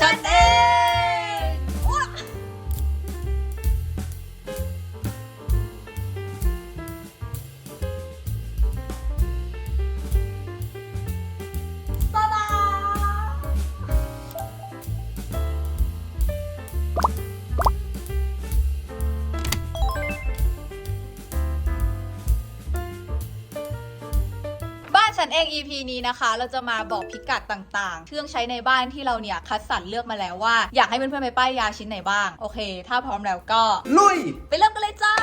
ฉั นี้นะคะ เราจะมาบอกพิกัดต่างๆ เครื่องใช้ในบ้านที่เราเนี่ยคัดสรรเลือกมาแล้วว่า อยากให้เพื่อนๆไปป้ายยาชิ้นไหนบ้าง โอเค ถ้าพร้อมแล้วก็ ลุย ไปเริ่มกันเลยจ้า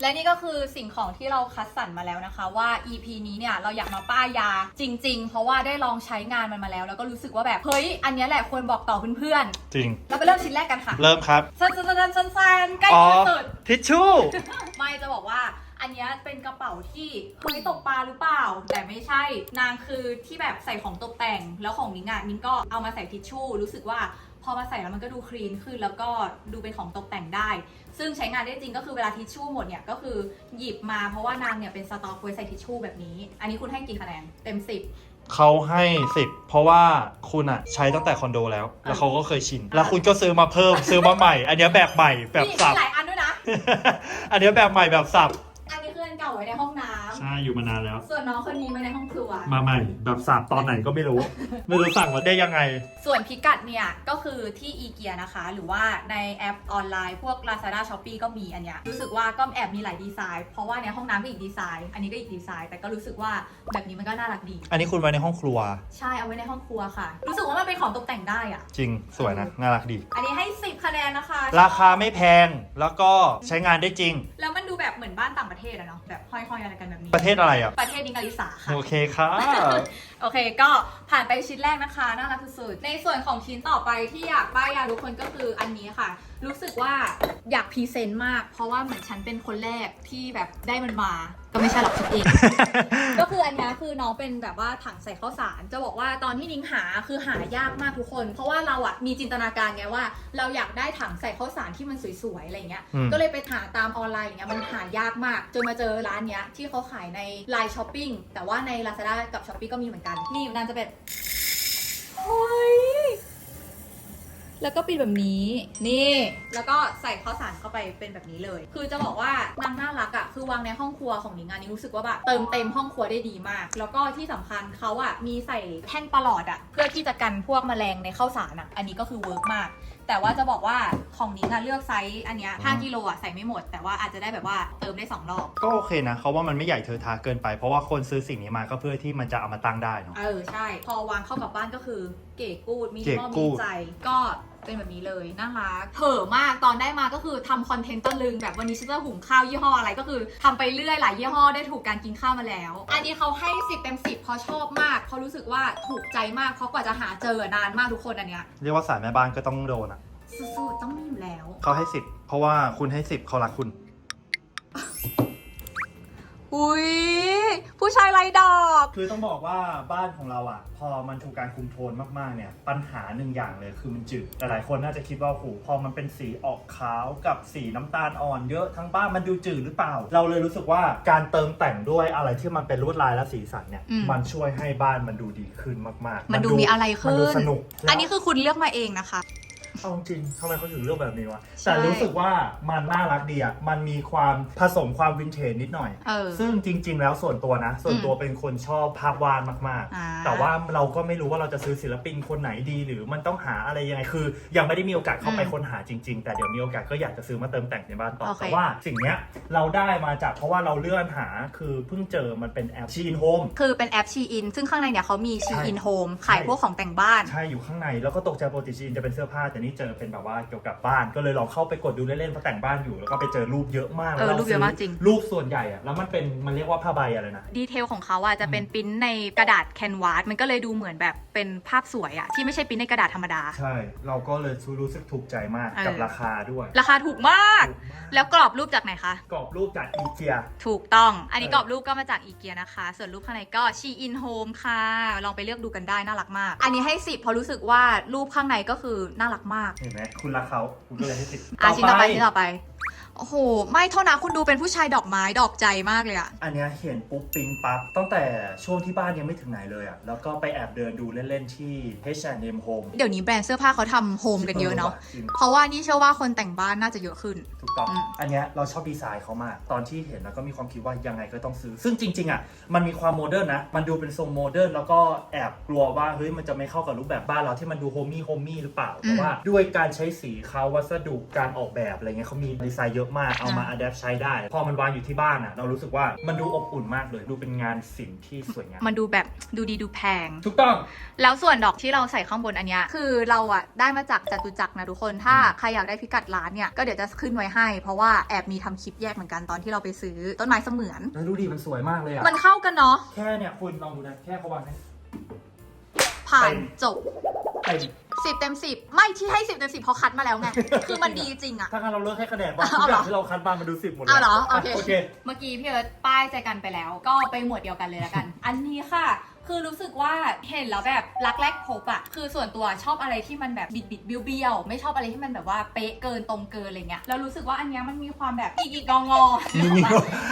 และนี่ก็คือสิ่งของที่เราคัดสรรมาแล้วนะคะ ว่า EP นี้เนี่ยเราอยากมาป้ายยาจริง ๆ เพราะว่าได้ลองใช้งานมันมาแล้ว แล้วก็รู้สึกว่าแบบเฮ้ยอันเนี้ยแหละควรบอกต่อเพื่อนจริง ๆ เราไปเริ่มชิ้นแรกกันค่ะเริ่มครับ สั้นๆๆๆๆใกล้อ๋อ ที่สุด ทิชชู่ ไม่จะบอกว่า อันเนี้ยเป็นกระเป๋าที่เฮ้ยตกปลาหรือเปล่า แต่ไม่ใช่ นางคือที่แบบใส่ของตกแต่ง แล้วของนิ้งอะนิ้งก็เอามาใส่ทิชชู่ รู้สึกว่าพอมาใส่แล้วมันก็ดูคลีนขึ้นแล้วก็ดูเป็นของตกแต่งได้ ซึ่งใช้งานได้จริงก็คือเวลาทิชชู่หมดเนี่ยก็คือหยิบมาเพราะว่านางเนี่ยเป็นสต็อกไว้ใส่ทิชชู่แบบนี้ อันนี้คุณให้กี่คะแนนเต็มสิบเขาให้สิบเพราะว่าคุณอะใช้ตั้งแต่คอนโดแล้ว แล้วเขาก็เคยชิน แล้วคุณก็ซื้อมาเพิ่ม ซื้อมาใหม่ อันเนี้ยแบบใหม่แบบนี่สับ มีหลายอันด้วยนะ อันเนี้ยแบบใหม่แบบสับอันนี้คืออันเก่าไว้ในห้องน้ำใช่อยู่มานานแล้ว ส่วนน้องคนนี้ไว้ในห้องครัว มาใหม่ แบบสับตอนไหนก็ไม่รู้ ไม่รู้สั่งมาได้ยังไง ส่วนพิกัดเนี่ย ก็คือที่อีเกียนะคะ หรือว่าในแอปออนไลน์ พวก Lazada Shopee ก็มีอันเนี้ยรู้สึกว่าก็แอบมีหลายดีไซน์ เพราะว่าในห้องน้ำก็อีกดีไซน์ อันนี้ก็อีกดีไซน์ แต่ก็รู้สึกว่าแบบนี้มันก็น่ารักดี อันนี้คุณไว้ในห้องครัว ใช่เอาไว้ในห้องครัวค่ะ รู้สึกว่ามันเป็นของตกแต่งได้อะจริงสวยนะน่ารักดี อันนี้ให้ 10 คะแนนนะคะราคาไม่แพงแล้วก็ใช้งานได้จริง แล้วมันดูแบบเหมือนบ้านต่างประเทศอะเนาะแบบห้อยๆอะไรกันแบบนี้ ประเทศอะไรอะ ประเทศนิงาลิสาค่ะ โอเคค่ะ โอเคก็ผ่านไปชิ้นแรกนะคะน่ารักสุดๆในส่วนของชิ้นต่อไปที่อยากป้ายยาทุกคนก็คืออันนี้ค่ะ รู้สึกว่าอยากพรีเซนต์มาก เพราะว่าเหมือนฉันเป็นคนแรกที่แบบได้มันมา ก็ไม่ใช่หรอกฉันเอง ก็คืออันนี้คือน้องเป็นแบบว่าถังใส่ข้าวสาร จะบอกว่าตอนที่นิ้งหาคือหายากมากทุกคน เพราะว่าเราอะมีจินตนาการไงว่า เราอยากได้ถังใส่ข้าวสารที่มันสวยๆอะไรเงี้ย อืม ก็เลยไปหาตามออนไลน์อย่างเงี้ยมันหายากมาก จนมาเจอร้านเนี้ยที่เขาขายในไลน์ช้อปปิ้งแต่ว่าใน Lazada กับ s h อ p e e ก็มีเหมือนกัน นี่นางจะแบบเฮ้ย แล้วก็ปิดแบบนี้ นี่ แล้วก็ใส่ข้าวสารเข้าไปเป็นแบบนี้เลย คือจะบอกว่านางน่ารักอะ่ะคือวางในห้องครัวของนิงานนี้รู้สึกว่าแบบเติมเต็มห้องครัวได้ดีมาก แล้วก็ที่สำคัญเขาอะ่ะมีใส่แท่งประหลอดอะ่ะ เพื่อที่จะกันพวกแมลงในข้าวสารอะ่ะ อันนี้ก็คือเวิร์กมาก แต่ว่าจะบอกว่าของนิ้งอะเลือกไซส์อันเนี้ย5กิโลอะใส่ไม่หมด แต่ว่าอาจจะได้แบบว่าเติมได้สองรอบ ก็โอเคนะเขาว่ามันไม่ใหญ่เทอะทาเกินไปเพราะว่าคนซื้อสิ่งนี้มาก็เพื่อที่มันจะเอามาตั้งได้เนาะ เออใช่ พอวางเข้ากับบ้านก็คือเก๋กูดมีเก๋มอกูมีดใจก็ เป็นแบบนี้เลยน่ารักเผอมากตอนได้มาก็คือทำคอนเทนต์ตะลึงแบบวันนี้ฉันจะหุงข้าวยี่ห้ออะไรก็คือทำไปเรื่อยหลายยี่ห้อได้ถูกการกินข้าวมาแล้ว อันนี้เขาให้10เต็ม10เพราะชอบมากเขารู้สึกว่าถูกใจมากเพราะกว่าจะหาเจอนานมากทุกคนอันเนี้ยเรียกว่าสายแม่บ้านก็ต้องโดนอะสุดๆต้องมีอยู่แล้วเขาให้สิบเพราะว่าคุณให้สิบเขารักคุณ อุ้ยผู้ชายไรดอก คือต้องบอกว่าบ้านของเราอะ พอมันถูกการคุมโทนมากๆเนี่ย ปัญหาหนึ่งอย่างเลยคือมันจืดหลายๆคนน่าจะคิดว่าโอ้โหพอมันเป็นสีออกขาวกับสีน้ำตาลอ่อนเยอะทั้งบ้านมันดูจืดหรือเปล่า เราเลยรู้สึกว่าการเติมแต่งด้วยอะไรที่มันเป็นลวดลายและสีสันเนี่ย อืม มันช่วยให้บ้านมันดูดีขึ้นมากๆมันดูมีอะไรมันขึ้ดูน สนุก อันนี้คือคุณเลือกมาเองนะคะ เอาจริงทำไมเขาถึงเลือกแบบนี้วะใช่แต่รู้สึกว่ามันน่ารักดีอะ มันมีความผสมความวินเทจนิดหน่อย เออ ซึ่งจริง ๆ แล้วส่วนตัวนะ ส่วนตัวเป็นคนชอบภาพวาดมากอ่า ๆ แต่ว่าเราก็ไม่รู้ว่าเราจะซื้อศิลปินคนไหนดี หรือมันต้องหาอะไรยังไง คือ ยังไม่ได้มีโอกาสเข้าไปอืมค้นหาจริง ๆ แต่เดี๋ยวมีโอกาสก็อยากจะซื้อมาเติมแต่งในบ้านต่อ โอเค แต่ว่าสิ่งเนี้ยเราได้มาจากเพราะว่าเราเลื่อนหา คือเพิ่งเจอมันเป็นแอปชีนโฮม คือเป็นแอปชีอินซึ่งข้างในเนี่ยเขามีชีอินใช่โฮมขายพวกของแต่งบ้าน ใช่อยู่ข้างในแล้วก็ตกใจปกติชีนจะเป็นเสื้อผ้าแต่นี่เจอเป็นแบบว่าเกี่ยวกับบ้าน ก็เลยลองเข้าไปกดดูเล่นๆเพราะแต่งบ้านอยู่ แล้วก็ไปเจอรูปเยอะมากเออแล้วรูปเยอะมากจริง รูปส่วนใหญ่อะแล้วมันเป็นมันเรียกว่าผ้าใบอะไรนะ ดีเทลของเขาอะจะเป็นปริ้นในกระดาษแคนวาสมันก็เลยดูเหมือนแบบเป็นภาพสวยอะที่ไม่ใช่ปริ้นในกระดาษธรรมดา ใช่ เราก็เลยรู้สึกถูกใจมากเออกับราคาด้วยราคาถูกมากถูกมาก แล้วกรอบรูปจากไหนคะ กรอบรูปจากอีเกียถูกต้อง อันนี้เออกรอบรูปก็มาจากอีเกียนะคะ ส่วนรูปข้างในก็ชีอินโฮมค่ะ ลองไปเลือกดูกันได้น่ารักมาก อันนี้ให้สิบเพราะรู้สึกว่ารูปข้างในก็คือน่ารักมากเห็นไหมคุณรักเขาคุณก็เลยให้ติดอะชิ้นต่อไปชิ้นต่อไป โอ้โห ไม่เท่านะคุณดูเป็นผู้ชายดอกไม้ดอกใจมากเลยอะอันเนี้ยเห็นปุ๊บปิ๊งปั๊บตั้งแต่ช่วงที่บ้านยังไม่ถึงไหนเลยอะแล้วก็ไปแอบเดินดูเล่น ๆ ที่ H&M Home เดี๋ยวนี้แบรนด์เสื้อผ้าเขาทำโฮมกันเยอะเนาะ จริง เพราะว่านี่เชื่อว่าคนแต่งบ้านน่าจะเยอะขึ้น ถูกต้อง อืม อันเนี้ยเราชอบดีไซน์เขามาก ตอนที่เห็นแล้วก็มีความคิดว่ายังไงก็ต้องซื้อ ซึ่งจริง ๆ อะ มันมีความโมเดิร์นนะ มันดูเป็นทรงโมเดิร์นแล้วก็แอบกลัวว่า เฮ้ย มันจะไม่เข้ากับรูปแบบบ้านเราที่มันดูโฮมี่โฮมี่หรือเปล่า แต่ว่าด้วยการใช้สีเขาวัสดุการออกแบบอะไรเงี้ยเขามีดีไซน์เยอะมากเอามาอัดแอปใช้ได้ พอมันวางอยู่ที่บ้านอะเรารู้สึกว่ามันดูอบอุ่นมากเลยดูเป็นงานศิลป์ที่สวยงามมันดูแบบดูดีดูแพง ถูกต้อง แล้วส่วนดอกที่เราใส่ข้างบนอันเนี้ยคือเราอะได้มาจากจตุจักรนะทุกคนถ้าอืมใครอยากได้พิกัดร้านเนี่ยก็เดี๋ยวจะขึ้นไว้ให้ เพราะว่าแอบมีทำคลิปแยกเหมือนกันตอนที่เราไปซื้อต้นไม้เสมือน แล้วดูดีมันสวยมากเลยอะมันเข้ากันเนาะแค่เนี่ยคุณลองดูนะแค่เขาวางให้ผ่าเต็นมจบเต็ม สิบเต็มสิบไม่ที่ให้สิบเต็มสิบเพราะคัดมาแล้วไง คือมันดีจริงอะ ถ้างั้นเราเลิกให้คะแนนว่าทุเอากเหอรอย่างที่เราคัดมามันดูสิบหมดเลยเอาเหรอโอเค โอเค เมื่อกี้พี่เอิร์ธป้ายใจกันไปแล้ว ก็ไปหมวดเดียวกันเลยละกัน อันนี้ค่ะ คือรู้สึกว่าเห็นแล้วแบบรักแรกพบอะคือส่วนตัวชอบอะไรที่มันแบบบิดบิดเบี้ยวเบี้ยวไม่ชอบอะไรที่มันแบบว่าเป๊ะเกินตรงเกินอะไรเงี้ยแล้วรู้สึกว่าอันเนี้ยมันมีความแบบอีกอีกงองอ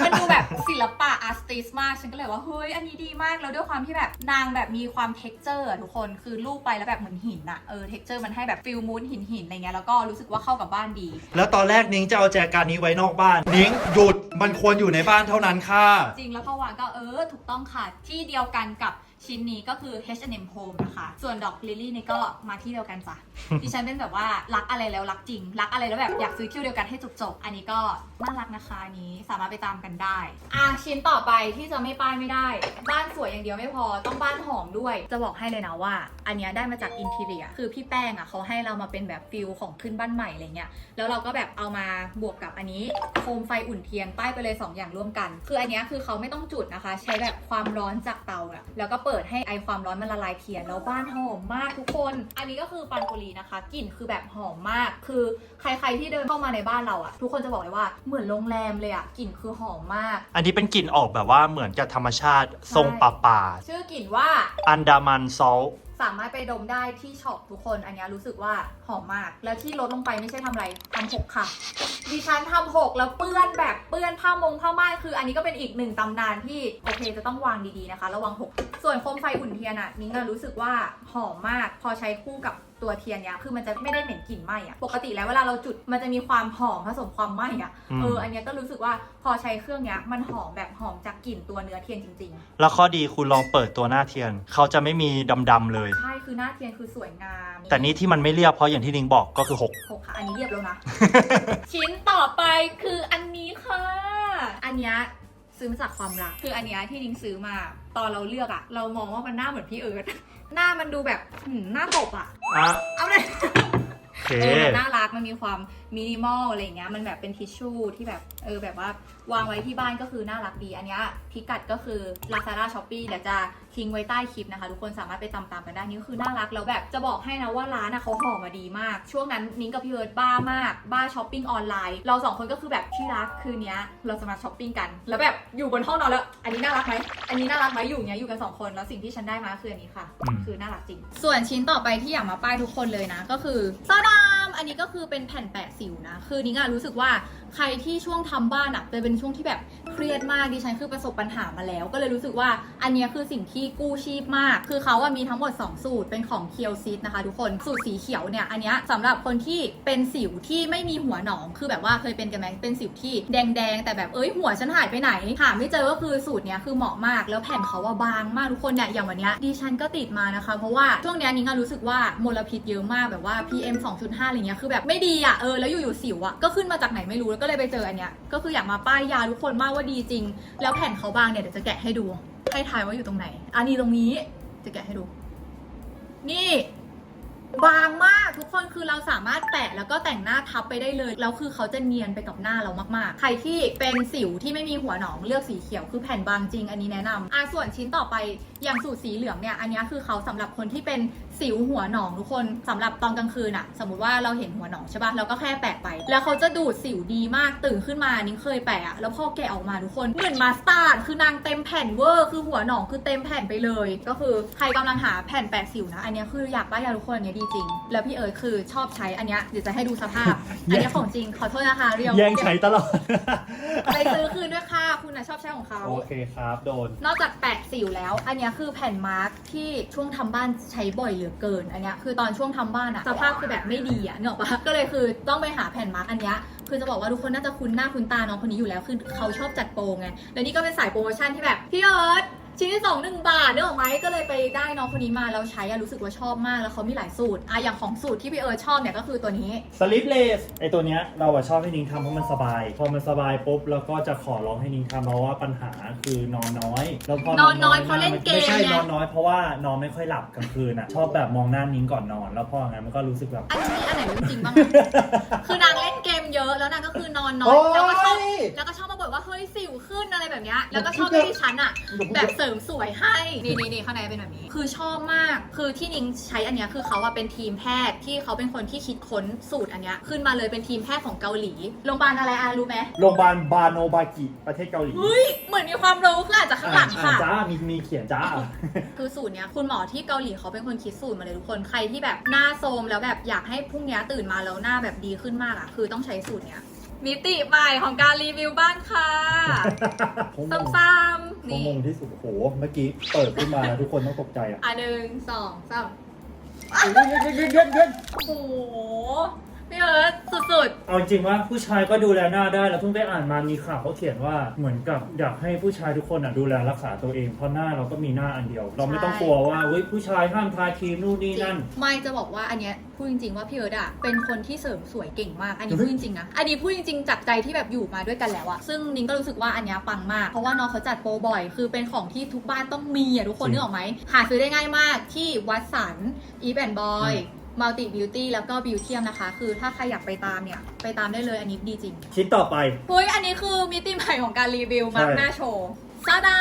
มันดูแบบศิลปะอาร์ติสมากฉันก็เลยว่าเฮ้ยอันนี้ดีมากแล้วด้วยความที่แบบนางแบบมีความเท็กเจอร์ทุกคนคือรูปไปแล้วแบบเหมือนหินอะเออเท็กเจอร์มันให้แบบฟิลมูนหินหินอะไรเงี้ยแล้วก็รู้สึกว่าเข้ากับบ้านดี แล้วตอนแรกนิ้งจะเอาแจกันนี้ไว้นอกบ้านนิ้งหยุดมันควรอยู่ในบ้านเท่านั้นค่ะจริงแล้วพอวางก็เออถูกต้องค่ะที่เดียวกันกับ ชิ้นนี้ก็คือ H&M Home นะคะ ส่วนดอกลิลลี่นี่ก็มาที่เดียวกันจ้ะ ดิฉันเป็นแบบว่ารักอะไรแล้วรักจริง รักอะไรแล้วแบบอยากซื้อที่เดียวกันให้จบๆ อันนี้ก็น่ารักนะคะอันนี้สามารถไปตามกันได้ อะชิ้นต่อไปที่จะไม่ป้ายไม่ได้ บ้านสวยอย่างเดียวไม่พอต้องบ้านหอมด้วย จะบอกให้เลยนะว่า อันเนี้ยได้มาจากอินทีเรีย คือพี่แป้งอะเขาให้เรามาเป็นแบบฟิลของขึ้นบ้านใหม่อะไรเงี้ย แล้วเราก็แบบเอามาบวกกับอันนี้โคมไฟอุ่นเทียนป้ายไปเลย 2 อย่างร่วมกัน คืออันเนี้ยคือเขาไม่ต้องจุดนะคะ ใช้แบบความร้อนจากเตาอะแล้วก็เปิดให้ไอความร้อนมันละลายเทียนแล้วบ้านหอมมากทุกคน อันนี้ก็คือปันปุรีนะคะกลิ่นคือแบบหอมมาก คือใครๆที่เดินเข้ามาในบ้านเราอะทุกคนจะบอกเลยว่าเหมือนโรงแรมเลยอะกลิ่นคือหอมมาก อันนี้เป็นกลิ่นออกแบบว่าเหมือนกับธรรมชาติทรงป่าป่าชื่อกลิ่นว่าๆอันดามันซอล สามารถไปดมได้ที่ช็อปทุกคน อันเนี้ยรู้สึกว่าหอมมาก แล้วที่ลดลงไปไม่ใช่ทำอะไรทำหกค่ะ ดิฉันทำหกแล้วเปื้อนแบบเปื้อนผ้ามงผ้าม่านคืออันนี้ก็เป็นอีกหนึ่งตำนานที่โอเคจะต้องวางดีๆนะคะ ระวังหกส่วนโคมไฟอุ่นเทียนอะนิ้งก็รู้สึกว่าหอมมาก พอใช้คู่กับ ตัวเทียนเนี้ยคือมันจะไม่ได้เหม็นกลิ่นไหม้อะปกติแล้วเวลาเราจุดมันจะมีความหอมผสมความไหม้อะอืมเอออันเนี้ยก็รู้สึกว่าพอใช้เครื่องเนี้ยมันหอมแบบหอมจากกลิ่นตัวเนื้อเทียนจริงๆแล้วข้อดีคุณลองเปิดตัวหน้าเทียน เขาจะไม่มีดำๆเลยใช่คือหน้าเทียนคือสวยงามแต่นี่ที่มันไม่เรียบเพราะอย่างที่นิ้งบอกก็คือหกค่ะอันนี้เรียบแล้วนะ ชิ้นต่อไปคืออันนี้ค่ะ อันเนี้ย ซื้อมาจากความรัก คืออันเนี้ยที่นิ้งซื้อมาตอนเราเลือกอะเรามองว่ามันหน้าเหมือนพี่เอิร์ธ หน้ามันดูแบบหืมหน้าตบอะ6อะเอาเลยโอเค เออมันน่ารักมันมีความมินิมอลอะไรอย่างเงี้ยมันแบบเป็นทิชชู่ที่แบบเออแบบว่าวางไว้ที่บ้านก็คือน่ารักดีอันเนี้ยพิกัดก็คือ Lazada Shopee เดี๋ยวจะ ทิ้งไว้ใต้คลิปนะคะ ทุกคนสามารถไปตามๆกันได้นี่ก็คือน่ารักแล้วแบบจะบอกให้นะว่าร้านอะเขาห่อมาดีมาก ช่วงนั้นนิ้งกับพี่เอิร์ธบ้ามาก บ้าช้อปปิ้งออนไลน์ เราสองคนก็คือแบบที่รักคืนเนี้ยเราจะมาช้อปปิ้งกัน แล้วแบบอยู่บนห้องนอนแล้ว อันนี้น่ารักไหมอันนี้น่ารักไหมอยู่อย่างเงี้ยอยู่กันสองคนแล้วสิ่งที่ฉันได้มาคืออันนี้ค่ะอืมคือน่ารักจริง ส่วนชิ้นต่อไปที่อยากมาป้ายทุกคนเลยนะ ก็คือซาดามอั นนี้ก็คือเป็นแผ่นแปะสิวนะ คือนิ้งอะรู้สึกว่าใครที่ช่วงทำบ้านอะจะเป็นช่วงที่แบบเครียดมากดิฉันคือประสบปัญหามาแล้ว ก็เลยรู้สึกว่าอันนี้คือสิ่งที่กู้ชีพมาก คือเขาอะมีทั้งหมด 2 สูตรเป็นของเคียวซิดนะคะทุกคนสูตรสีเขียวเนี่ยอันนี้ยสำหรับคนที่เป็นสิวที่ไม่มีหัวหนองคือแบบว่าเคยเป็นกันไหมเป็นสิวที่แดงๆแต่แบบเอ้ยหัวฉันหายไปไหนหาไม่เจอก็คือสูตรเนี้ยคือเหมาะมาก แล้วแผ่นเขาว่าบางมากทุกคนเนี่ยอย่างวันเนี้ยดิฉันก็ติดมานะคะ เพราะว่าช่วงเนี้ยนิ้งอะรู้สึกว่ามลพิษเยอะมากแบบว่า PM 2.5อะไรเงี้ยคือแบบไม่ดีอะเออแล้วอยู่ๆสิวอะก็ขึ้นมาจากไหนไม่รู้แล้วก็เลยไปเจออันเนี้ยก็คืออยากมาป้ายยาทุกคนมากว่าดีจริง แล้วแผ่นเขาบางเนี่ยเดี๋ยวจะแกะให้ดูให้ทายว่าอยู่ตรงไหน อันนี้ตรงนี้จะแกะให้ดู นี่ บางมากทุกคนคือเราสามารถแปะแล้วก็แต่งหน้าทับไปได้เลยแล้วคือเขาจะเนียนไปกับหน้าเรามากๆ ใครที่เป็นสิวที่ไม่มีหัวหนองเลือกสีเขียวคือแผ่นบางจริง อันนี้แนะนำอะส่วนชิ้นต่อไปอย่างสูตรสีเหลืองเนี่ยอันนี้คือเขาสำหรับคนที่เป็นสิวหัวหนองทุกคนสำหรับตอนกลางคืนอะสมมติว่าเราเห็นหัวหนองใช่ปะเราก็แค่แปะไป แล้วเขาจะดูดสิวดีมากตื่นขึ้นมานิ้งเคยแปะอะแล้วพอแกะออกมาทุกคนเหมือนมาสตาร์ดคือนางเต็มแผ่นเวอร์คือหัวหนองคือเต็มแผ่นไปเลย ก็คือใครกำลังหาแผ่นแปะสิวนะ อันนี้คืออยากป้ายยาทุกคนอันนี้ดีจริง แล้วพี่เอิร์ธเลยคือชอบใช้อันเนี้ยเดี๋ยวจะให้ดูสภาพ อันเนี้ยของจริงขอโทษนะคะเรียวแย่งใช้ตลอด ไปซื้อคืนด้วยค่ะ คุณนะชอบใช้ของเขา โอเคครับ โดน นอกจากแปะสิวแล้ว อันเนี้ยคือแผ่นมาร์กที่ช่วงทำบ้านใช้บ่อยเหลือเกิน อันเนี้ยคือตอนช่วงทำบ้านอะสภาพคือแบบไม่ดีอะเนกอะปะก็เลยคือต้องไปหาแผ่นมาร์กอันเนี้ยคือจะบอกว่าทุกคนน่าจะคุ้นหน้าคุ้นตาน้องคนนี้อยู่แล้วคือเขาชอบจัดโปรไงแล้วนี่ก็เป็นสายโปรโมชั่นที่แบบพี่เอิร์ธ ชิ้นที่สองหนึ่งบาทเนกออกไหมก็เลยไปได้น้องคนนี้มาแล้วใช้อะรู้สึกว่าชอบมากแล้วเขามีหลายสูตรอะอย่างของสูตรที่พี่เอิร์ธชอบเนี่ยก็คือตัวนี้ สลิปเลสไอตัวเนี้ยเราอะชอบให้นิ้งทำเพราะมันสบาย พอมันสบายปุ๊บแล้วก็จะขอร้องให้นิ้งทำเพราะว่าปัญหาคือนอนน้อยแล้วพอนอนน้อยเพราะเล่นเกมไม่ใช่ไง นอนน้อยเพราะว่านอนไม่ค่อยหลับกลางคืนอะชอบแบบมองหน้านิ้งก่อนนอน แล้วพออย่างนั้นมันก็รู้สึกแบบ อันนี้อันไหนเรื่องจริงบ้างอะ คือนางเล่นเกมเยอะแล้วนางก็คือนอนน้อยแล้วก็ชอบแล้วก็ชอบมาบ่นว่าเฮ้ยสิวขึ้นอะไรแบบเนี้ยแล้วก็ชอบให้ดิฉันอะแบบเสริมสวยให้นี่นี่นี่ข้างในเป็นแบบนี้ คือชอบมากคือที่นิ้งใช้อันเนี้ยคือเขาอะเป็นทีมแพทย์ที่เขาเป็นคนที่คิดค้นสูตรอันเนี้ยขึ้นมาเลยเป็นทีมแพทย์ของเกาหลีโรงพยาบาลอะไรอะรู้ไหมโรงพยาบาลบาโนบากิประเทศเกาหลีเฮ้ยเหมือนมีความรู้คืออาจจะข้างหลังอ่าค่ะ จ้ามีมีเขียนจ้า คือสูตรเนี้ยคุณหมอที่เกาหลีเขาเป็นคนคิดสูตรมาเลยทุกคนใครที่แบบหน้าโทรมแล้วแบบอยากให้พรุ่งเนี้ยตื่นมาแล้วหน้าแบบดีขึ้นมากอะคือต้องใช้สูตรเนี้ย มิติใหม่ของการรีวิวบ้านค่ะซ้ำๆงนี่งที่สุดโอ้โห เมื่อกี้เปิดขึ้นมา ทุกคนต้องตกใจอะอะหนึ่งสองสามเย็นเย็นเย็นเย็นเย็นโอ้โห พี่เอิร์ธสุดเอาจริงว่าผู้ชายก็ดูแลหน้าได้แล้วเพิ่งไปอ่านมามีข่าวเขาเขียนว่าเหมือนกับอยากให้ผู้ชายทุกคนอะดูแลรักษาตัวเองเพราะหน้าเราก็มีหน้าอันเดียว เราไม่ต้องกลัวว่าเฮ้ยผู้ชายห้ามทาครีมนู่นๆนี่จรินั่งนไม่จะบอกว่าอันเนี้ยพูดจริงๆว่าพี่เอิร์ธอะเป็นคนที่เสริมสวยเก่งมาก อันนี้เฮ้พูยดจริงๆนะอันนี้พูดจริงๆจากใจที่แบบอยู่มาด้วยกันแล้วอะซึ่งนิ้งก็รู้สึกว่าอันเนี้ยปังมากเพราะว่าน้องเขาจัดโปรบ่อย คือเป็นของที่ทุกบ้านต้องมีอะทุกคนนึกออกไหมหาซื้อได้ง่ายมากที่วัดสันอีฟแอนบอย มัลติบิวตี้แล้วก็บิวเทียมนะคะ คือถ้าใครอยากไปตามเนี่ย ไปตามได้เลยอันนี้ดีจริงชิ้นต่อไป เฮ้ยอันนี้คือมิติใหม่ของการรีวิวมาร์กใช่หน้าโชว์ซาดา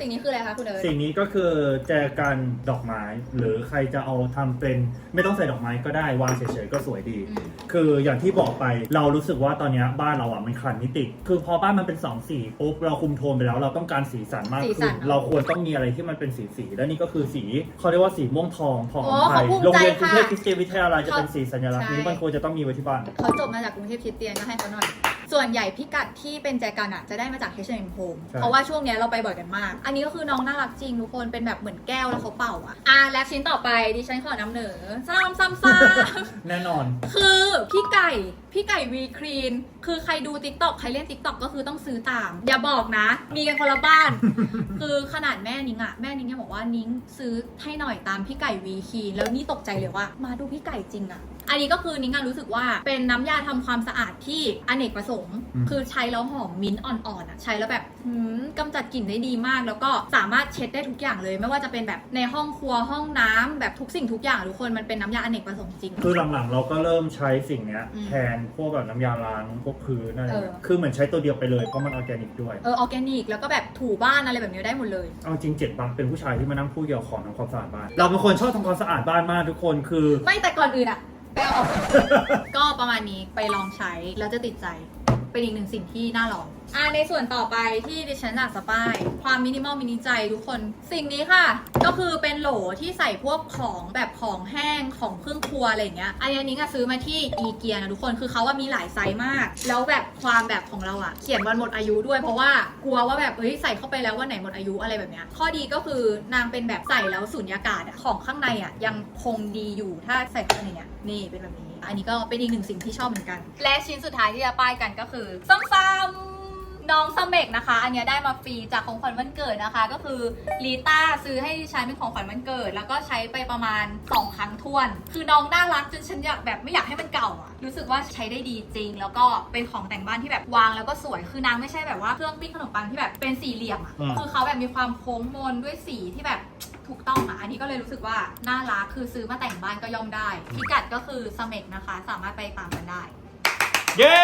สิ่งนี้คืออะไรคะคุณเอิร์ธสิ่งนี้ก็คือแจกันดอกไม้ หรือใครจะเอาทำเป็นไม่ต้องใส่ดอกไม้ก็ได้วางเฉยๆก็สวยดี อืม คืออย่างที่บอกไปเรารู้สึกว่าตอนเนี้ยบ้านเราอะมันขาดมิติ คือพอบ้านมันเป็นสองสีปุ๊บเราคุมโทนไปแล้วเราต้องการสีสันมากสีสัขึ้นนเนอะเราควรต้องมีอะไรที่มันเป็นสีสีๆแล้วนี่ก็คือสีเขาเรียกว่าสีม่วงทองทองโอ้ของไทยเขาภูมิโรงเรียนใจกรุงค่ะเทพคริสเตียนวิทยาลัยจะเป็นสีสัญลักษณ์ใช่นี้มันควรจะต้องมีไว้ที่บ้าน เขาจบมาจากกรุงเทพคริสเตียนก็ให้เขาหน่อย ส่วนใหญ่พิกัดที่เป็นแจกันอะจะได้มาจาก H&M Home ใช่ เพราะว่าช่วงเนี้ยเราไปบ่อยกันมาก อันนี้ก็คือน้องน่ารักจริงทุกคนเป็นแบบเหมือนแก้วแล้วเขาเป่าอะอะและชิ้นต่อไปดิฉันขอนำเหนอซ้ำซ้ำซ้ำ แน่นอน คือพี่ไก่ พี่ไก่วีครีน คือใครดู t ิ k t o k ใครเล่น t ิ k t o k ก็คือต้องซื้อตาม อย่าบอกนะ มีกันคนละบ้าน คือขนาดแม่นิ้งอะแม่นิ้งยังบอกว่านิ้งซื้อให้หน่อยตามพี่ไก่วีครีน แล้วนี่ตกใจเลยว่า มาดูพี่ไก่จริงอะ อันนี้ก็คือนิ้งอะรู้สึกว่าเป็นน้ำยาทำความสะอาดที่อเนกประสงค์ อืม คือใช้แล้วหอมมิ้นท์อ่อนๆอะใช้แล้วแบบหืมกำจัดกลิ่นได้ดีมาก แล้วก็สามารถเช็ดได้ทุกอย่างเลย ไม่ว่าจะเป็นแบบในห้องครัวห้องน้ำแบบทุกสิ่งทุกอย่างทุกคนมันเป็นน้ำยาอเนกประสงค์จริง คือหลังๆ เราก็เริ่มใช้สิ่งเนี้ย อืมแทนพวกแบบน้ำยาล้างพวกพื้นอะไรเออเงี้ยคือเหมือนใช้ตัวเดียวไปเลย เพราะมันออร์แกนิกด้วย เออออร์แกนิกแล้วก็แบบถูบ้านอะไรแบบนี้ได้หมดเลย เอาจริงเจ็ดบางเป็นผู้ชายที่มานั่งพูดเกี่ยวกับของทำความสะอาดบ้าน เราเป็นคนชอบทำความสะอาดบ้านมากทุกคนคือ ไม่แต่ก่อนอื่นอะไปเอาออ ก็ประมาณนี้ไปลองใช้แล้วจะติดใจ เป็นอีกหนึ่งสิ่งที่น่าลอง อ่าในส่วนต่อไปที่ดิฉันอยากสปาย ความมินิมอลมินิใจทุกคน สิ่งนี้ค่ะ ก็คือเป็นโหลที่ใส่พวกของแบบของแห้งของเครื่องครัวอะไรเงี้ยอันนี้ก็ซื้อมาที่อีเกียนะทุกคนคือเขาว่ามีหลายไซส์มาก แล้วแบบความแบบของเราอะเขียนวันหมดอายุด้วยเพราะว่ากลัวว่าแบบเฮ้ยใส่เข้าไปแล้ววันไหนหมดอายุอะไรแบบเนี้ยข้อดีก็คือนางเป็นแบบใส่แล้วสูญญากาศอะของข้างในอะยังคงดีอยู่ถ้าใส่เข้าไปในเนี้ยนี่เป็นแบบนี้ อันนี้ก็เป็นอีกหนึ่งสิ่งที่ชอบเหมือนกัน และชิ้นสุดท้ายที่จะป้ายกันก็คือซ้ำๆ น้องสเมกนะคะ อันเนี้ยได้มาฟรีจากของขวัญวันเกิดนะคะ ก็คือลีต้าซื้อให้ดิฉันเป็นของขวัญวันเกิด แล้วก็ใช้ไปประมาณ 2 ครั้งทวน คือน้องน่ารักจนฉันอยากแบบไม่อยากให้มันเก่าอะรู้สึกว่าใช้ได้ดีจริง แล้วก็เป็นของแต่งบ้านที่แบบวางแล้วก็สวย คือนางไม่ใช่แบบว่าเครื่องปิ้งขนมปังที่แบบเป็นสี่เหลี่ยมอะอืม คือเขาแบบมีความโค้งมนด้วยสีที่แบบถูกต้องอะอันนี้ก็เลยรู้สึกว่าน่ารัก คือซื้อมาแต่งบ้านก็ย่อมได้ พิกัดก็คือสเมกนะคะ สามารถไปตามกันได้ เย้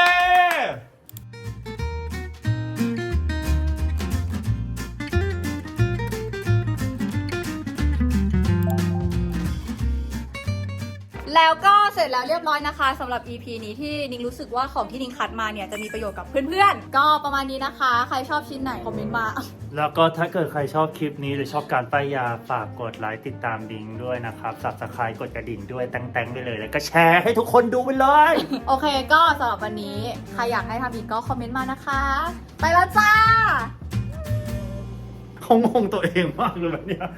แแล้วก็เสร็จแล้วเรียบร้อยนะคะสำหรับ EP นี้ที่นิ้งรู้สึกว่าของที่นิ้งคัดมาเนี่ยจะมีประโยชน์กับเพื่อนๆ ก็ประมาณนี้นะคะ ใครชอบชิ้นไหนคอมเมนต์มา แล้วก็ถ้าเกิดใครชอบคลิปนี้หรือชอบการป้ายยาฝากกดไลค์ติดตามดิงด้วยนะครับ subscribe กดกระดิ่งด้วยแตงๆไปเลย แล้วก็แชร์ให้ทุกคนดูไปเลย โอเคก็สำหรับวันนี้ใครอยากให้ทำอีกก็คอมเมนต์มานะคะ ไปแล้วจ้า เขางงตัวเองมากเลยแบบเนี้ย